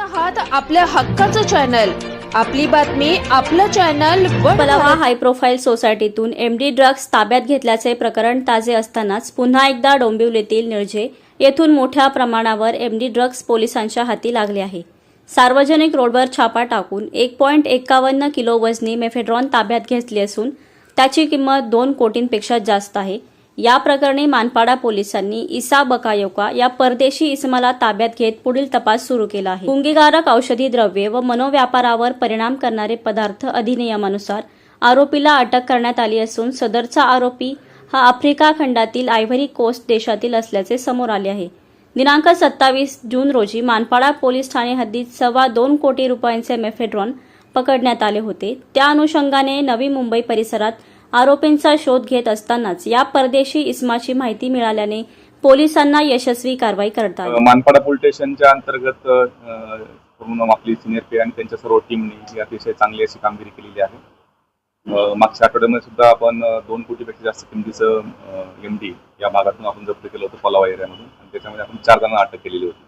आहात आपल्या हक्काचं चॅनल आपली बातमी आपलं चॅनल पलावा हाय प्रोफाईल सोसायटीतून एमडी ड्रग्ज ताब्यात घेतल्याचे प्रकरण ताजे असतानाच पुन्हा एकदा डोंबिवलीतील निर्जे येथून मोठ्या प्रमाणावर एमडी ड्रग्ज पोलिसांच्या हाती लागले आहे. सार्वजनिक रोडवर छापा टाकून एक पॉईंट एकावन्न किलो वजनी मेफेड्रॉन ताब्यात घेतली असून त्याची किंमत दोन कोटींपेक्षा जास्त आहे. या प्रकरणी मानपाडा पोलिसांनी इसा बकायोका या परदेशी इसमाला ताब्यात घेत पुढील तपास सुरू केला आहे. गुंगीकारक औषधी द्रव्ये व मनोव्यापारावर परिणाम करणारे पदार्थ अधिनियमानुसार आरोपीला अटक करण्यात आली असून सदरचा आरोपी हा आफ्रिका खंडातील आयव्हरी कोस्ट देशातील असल्याचे समोर आले आहे. दिनांक सत्तावीस जून रोजी मानपाडा पोलीस ठाणे हद्दीत सव्वा दोन कोटी रुपयांचे मेफेड्रॉन पकडण्यात आले होते. त्या अनुषंगाने नवी मुंबई परिसरात आरोपींचा शोध घेत असतानाच या परदेशी इसमाची माहिती मिळाल्याने पोलिसांना यशस्वी कारवाई करता मानपाडा पोलीस स्टेशनच्या अंतर्गत पूर्ण आपली सिनियर पे आणि त्यांच्या सर्व टीमने ही अतिशय चांगली अशी कामगिरी केलेली आहे. मागच्या आठवड्यामध्ये सुद्धा आपण दोन कोटीपेक्षा जास्त किमतीचं एम डी या भागातून आपण जप्त केलं होतं पलावा एरियामधून. आणि त्याच्यामध्ये आपण चार जणांना अटक केलेली होती.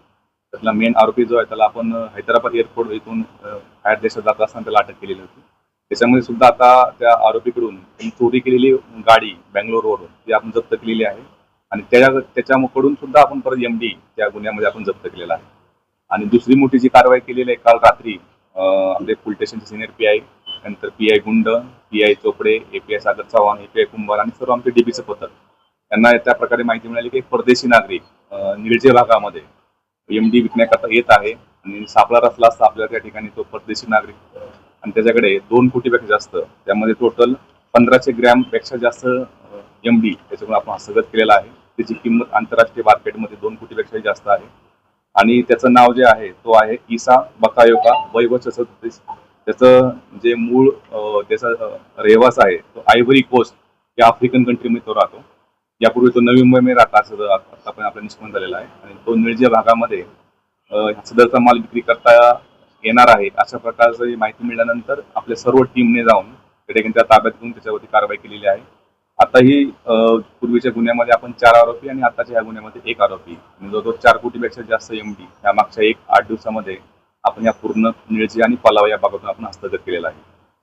त्यातला मेन आरोपी जो आहे त्याला आपण हैदराबाद एअरपोर्ट इथून बाहेर देशात जात असताना त्याला अटक केलेली होती. त्याच्यामध्ये सुद्धा आता त्या आरोपीकडून चोरी केलेली गाडी बँगलोरवरून ती आपण जप्त केलेली आहे. आणि त्याच्या त्याच्याकडून सुद्धा आपण परत एम डी त्या गुन्ह्यामध्ये आपण जप्त केलेला आहे. आणि दुसरी मोठी जी कारवाई केलेली आहे काल रात्री आपले पोलीस स्टेशनचे सिनियर पी आय नंतर P I Gund P I Chopde A P I Sagar Chavan A P I Kumbhar आणि सर्व आमचे डीबीचं पथक. त्यांना त्या प्रकारे माहिती मिळाली की परदेशी नागरिक निळजे भागामध्ये एम डी विकण्याकरता येत आहे. आणि सापळा रचला असता आपल्याला त्या ठिकाणी तो परदेशी नागरिक आणि त्याच्याकडे दोन कोटीपेक्षा जास्त त्यामध्ये टोटल पंधराशे ग्रॅमपेक्षा जास्त एम डी त्याच्यामुळे आपण हस्तगत केलेला आहे. त्याची किंमत आंतरराष्ट्रीय मार्केटमध्ये दोन कोटीपेक्षाही जास्त आहे. आणि त्याचं नाव जे आहे तो आहे इसा बकायोका वय वर्ष त्याचं जे मूळ त्याचा रहिवास आहे तो आयव्हरी कोस्ट या आफ्रिकन कंट्रीमध्ये तो राहतो. यापूर्वी तो नवी मुंबईमध्ये राहता असं आता पण आपला निष्पन्न झालेला आहे. आणि तो निर्जय भागामध्ये सदरचा माल विक्री करता येणार आहे अशा प्रकारची माहिती मिळाल्यानंतर आपल्या सर्व टीमने जाऊन त्या ताब्यात घेऊन त्याच्यावरती कारवाई केलेली आहे. आताही पूर्वीच्या गुन्ह्यामध्ये आपण चार आरोपी आणि आताच्या ह्या गुन्ह्यामध्ये एक आरोपी. आणि जवळजवळ चार कोटीपेक्षा जास्त एम डी या मागच्या एक आठ दिवसामध्ये आपण या पूर्ण निळजी आणि पलावा या भागातून आपण हस्तगत केलेला आहे.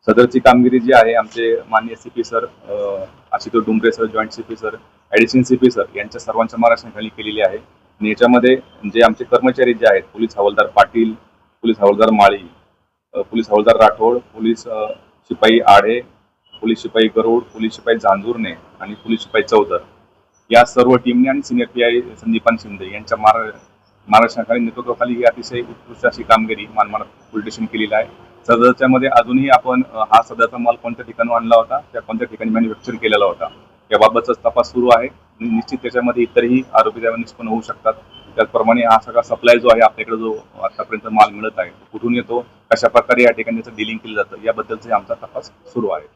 सदरची कामगिरी जी आहे आमचे मान्य सी पी सर अं, Ashutosh Dumbre sir joint C P sir additional C P sir यांच्या सर्वांच्या मार्गदर्शनाखाली केलेली आहे. आणि याच्यामध्ये जे आमचे कर्मचारी जे आहेत पोलीस हवालदार पाटील पोलीस हवालदार माळी पोलीस हवालदार राठोड पोलीस शिपाई आढे पोलीस शिपाई गरुड पोलीस शिपाई झांजूरने आणि पोलीस शिपाई चौधर. या सर्व टीमने आणि senior P I Sandipan Shinde यांच्या मार मार्गदर्शनाखाली नेतृत्वाखाली ही अतिशय उत्कृष्ट अशी कामगिरी मानमाड पोलीस स्टेशन केलेली आहे. सदरच्यामध्ये अजूनही आपण हा सदरचा माल कोणत्या ठिकाणी आणला होता त्या कोणत्या ठिकाणी मॅन्युफॅक्चर केलेला होता याबाबतचा तपास सुरू आहे. आणि निश्चित त्याच्यामध्ये इतरही आरोपी निष्पन्न होऊ शकतात. त्याचप्रमाणे हा सगळा सप्लाय जो आहे आपल्याकडे जो आतापर्यंत माल मिळत आहे कुठून येतो? कशा प्रकारे या ठिकाणी डिलिंग केलं जातं? याबद्दलचा आमचा तपास सुरू आहे.